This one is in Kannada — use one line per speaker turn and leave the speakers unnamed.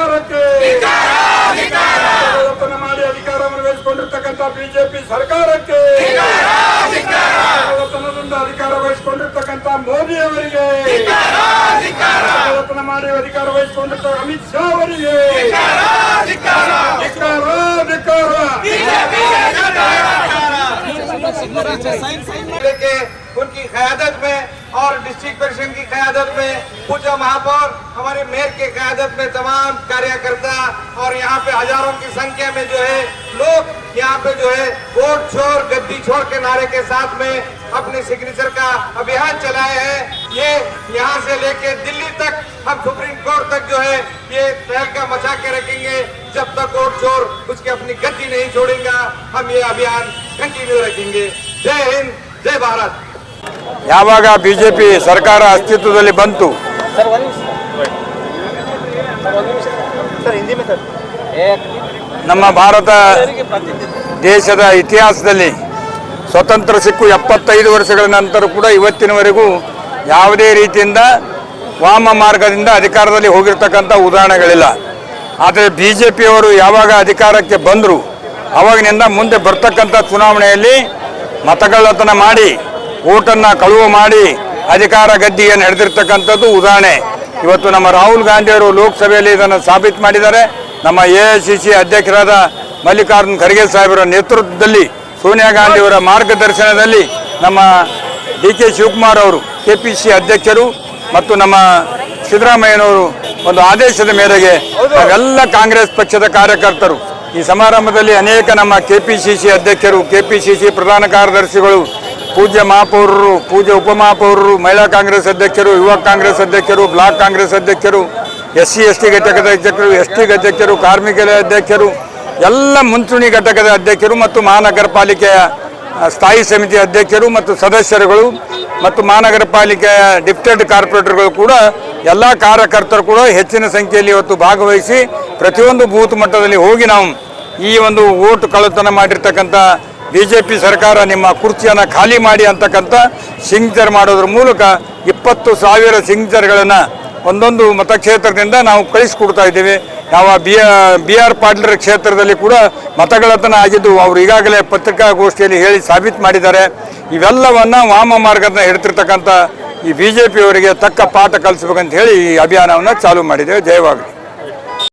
ಸರ್ಕಾರಕ್ಕೆ ಮಾಡಿ ಅಧಿಕಾರವನ್ನು ವಹಿಸಿಕೊಂಡಿರ್ತಕ್ಕಂಥ ಬಿಜೆಪಿ ಸರ್ಕಾರಕ್ಕೆ ಅಧಿಕಾರ ವಹಿಸಿಕೊಂಡಿರ್ತಕ್ಕಂಥ ಮೋದಿ ಅವರಿಗೆ ಮಾಡಿ ಅಧಿಕಾರ ವಹಿಸಿಕೊಂಡಿರ್ತ ಅಮಿತ್ ಶಾ ಅವರಿಗೆ
ज़िले के उनकी क्यादत में और डिस्ट्रिक्ट प्रेसिडेंट की क्यादत में पूजा महापौर हमारे मेयर के क्यादत में तमाम कार्यकर्ता और यहाँ पे हज़ारों की संख्या में जो है लोग यहाँ पे जो है वोट छोड़ गद्दी छोड़ के नारे के साथ में अपने सिग्नेचर का अभियान चलाए हैं। ये यहाँ से लेके दिल्ली तक हम सुप्रीम कोर्ट तक जो है ये तहलका मचा के रखेंगे। जब तक वोट चोर उसकी अपनी गद्दी नहीं छोड़ेगा हम ये अभियान कंटिन्यू रखेंगे। ಜೈ ಹಿಂದ್ ಜೈ ಭಾರತ್.
ಯಾವಾಗ ಬಿಜೆಪಿ ಸರ್ಕಾರ ಅಸ್ತಿತ್ವದಲ್ಲಿ ಬಂತು? ನಮ್ಮ ಭಾರತ ದೇಶದ ಇತಿಹಾಸದಲ್ಲಿ ಸ್ವತಂತ್ರ ಸಿಕ್ಕು ಎಪ್ಪತ್ತೈದು ವರ್ಷಗಳ ನಂತರ ಕೂಡ ಇವತ್ತಿನವರೆಗೂ ಯಾವುದೇ ರೀತಿಯಿಂದ ವಾಮ ಮಾರ್ಗದಿಂದ ಅಧಿಕಾರದಲ್ಲಿ ಹೋಗಿರ್ತಕ್ಕಂಥ ಉದಾಹರಣೆಗಳಿಲ್ಲ. ಆದರೆ ಬಿ ಜೆ ಪಿಯವರು ಯಾವಾಗ ಅಧಿಕಾರಕ್ಕೆ ಬಂದರು ಅವಾಗಿನಿಂದ ಮುಂದೆ ಬರ್ತಕ್ಕಂಥ ಚುನಾವಣೆಯಲ್ಲಿ ಮತಗಳ್ಳತನ ಮಾಡಿ, ಓಟನ್ನು ಕಳುವು ಮಾಡಿ, ಅಧಿಕಾರ ಗದ್ದಿಯನ್ನು ಹಿಡಿದಿರ್ತಕ್ಕಂಥದ್ದು ಉದಾಹರಣೆ. ಇವತ್ತು ನಮ್ಮ ರಾಹುಲ್ ಗಾಂಧಿಯವರು ಲೋಕಸಭೆಯಲ್ಲಿ ಇದನ್ನು ಸಾಬೀತ್ ಮಾಡಿದ್ದಾರೆ. ನಮ್ಮ ಎ ಅಧ್ಯಕ್ಷರಾದ ಮಲ್ಲಿಕಾರ್ಜುನ್ ಖರ್ಗೆ ಸಾಹೇಬರ ನೇತೃತ್ವದಲ್ಲಿ, ಸೋನಿಯಾ ಗಾಂಧಿಯವರ ಮಾರ್ಗದರ್ಶನದಲ್ಲಿ ನಮ್ಮ ಡಿ ಕೆ ಶಿವಕುಮಾರ್ ಅವರು, ಕೆ ಪಿ ಸಿ ಅಧ್ಯಕ್ಷರು ಮತ್ತು ನಮ್ಮ ಸಿದ್ದರಾಮಯ್ಯನವರು ಒಂದು ಆದೇಶದ ಮೇರೆಗೆ ಎಲ್ಲ ಕಾಂಗ್ರೆಸ್ ಪಕ್ಷದ ಕಾರ್ಯಕರ್ತರು. ಈ ಸಮಾರಂಭದಲ್ಲಿ ಅನೇಕ ನಮ್ಮ ಕೆ ಪಿ ಸಿ ಸಿ ಅಧ್ಯಕ್ಷರು ಕೆ ಪಿ ಸಿ ಸಿ ಪ್ರಧಾನ ಕಾರ್ಯದರ್ಶಿಗಳು, ಪೂಜ್ಯ ಮಹಾಪೌರರು, ಪೂಜ್ಯ ಉಪಮಹಾಪೌರರು, ಮಹಿಳಾ ಕಾಂಗ್ರೆಸ್ ಅಧ್ಯಕ್ಷರು, ಯುವ ಕಾಂಗ್ರೆಸ್ ಅಧ್ಯಕ್ಷರು, ಬ್ಲಾಕ್ ಕಾಂಗ್ರೆಸ್ ಅಧ್ಯಕ್ಷರು ಎಸ್ ಸಿ ಎಸ್ ಟಿ ಘಟಕದ ಅಧ್ಯಕ್ಷರು ಎಸ್ ಟಿ ಅಧ್ಯಕ್ಷರು ಕಾರ್ಮಿಕರ ಅಧ್ಯಕ್ಷರು, ಎಲ್ಲ ಮುಂಚೂಣಿ ಘಟಕದ ಅಧ್ಯಕ್ಷರು ಮತ್ತು ಮಹಾನಗರ ಪಾಲಿಕೆಯ ಸ್ಥಾಯಿ ಸಮಿತಿ ಅಧ್ಯಕ್ಷರು ಮತ್ತು ಸದಸ್ಯರುಗಳು ಮತ್ತು ಮಹಾನಗರ ಪಾಲಿಕೆಯ ಡಿಪ್ಟೆಡ್ ಕಾರ್ಪೊರೇಟರ್ಗಳು ಕೂಡ, ಎಲ್ಲ ಕಾರ್ಯಕರ್ತರು ಕೂಡ ಹೆಚ್ಚಿನ ಸಂಖ್ಯೆಯಲ್ಲಿ ಇವತ್ತು ಭಾಗವಹಿಸಿ ಪ್ರತಿಯೊಂದು ಬೂತ್ ಮಟ್ಟದಲ್ಲಿ ಹೋಗಿ ನಾವು ಈ ಒಂದು ಓಟು ಕಳ್ಳತನ ಮಾಡಿರ್ತಕ್ಕಂಥ ಬಿ ಜೆ ಪಿ ಸರ್ಕಾರ ನಿಮ್ಮ ಕುರ್ಚಿಯನ್ನು ಖಾಲಿ ಮಾಡಿ ಅಂತಕ್ಕಂಥ ಸಿಗ್ನೇಚರ್ ಮಾಡೋದ್ರ ಮೂಲಕ ಇಪ್ಪತ್ತು ಸಾವಿರ ಸಿಗ್ನೇಚರ್ಗಳನ್ನು ಒಂದೊಂದು ಮತಕ್ಷೇತ್ರದಿಂದ ನಾವು ಕಳಿಸ್ಕೊಡ್ತಾ ಇದ್ದೀವಿ. ನಾವು ಬಿ ಬಿ ಆರ್ ಪಾಟೀಲರ ಕ್ಷೇತ್ರದಲ್ಲಿ ಕೂಡ ಮತಗಳತನ ಆಗಿದ್ದು ಅವರು ಈಗಾಗಲೇ ಪತ್ರಿಕಾಗೋಷ್ಠಿಯಲ್ಲಿ ಹೇಳಿ ಸಾಬೀತು ಮಾಡಿದ್ದಾರೆ. ಇವೆಲ್ಲವನ್ನು ವಾಮ ಮಾರ್ಗದ ಹಿಡ್ತಿರ್ತಕ್ಕಂಥ ಈ ಬಿ ಜೆ ಪಿಯವರಿಗೆ ತಕ್ಕ ಪಾಠ ಕಲಿಸ್ಬೇಕಂತ ಹೇಳಿ ಈ ಅಭಿಯಾನವನ್ನು ಚಾಲೂ ಮಾಡಿದ್ದೇವೆ. ಜಯವಾಗಲಿ.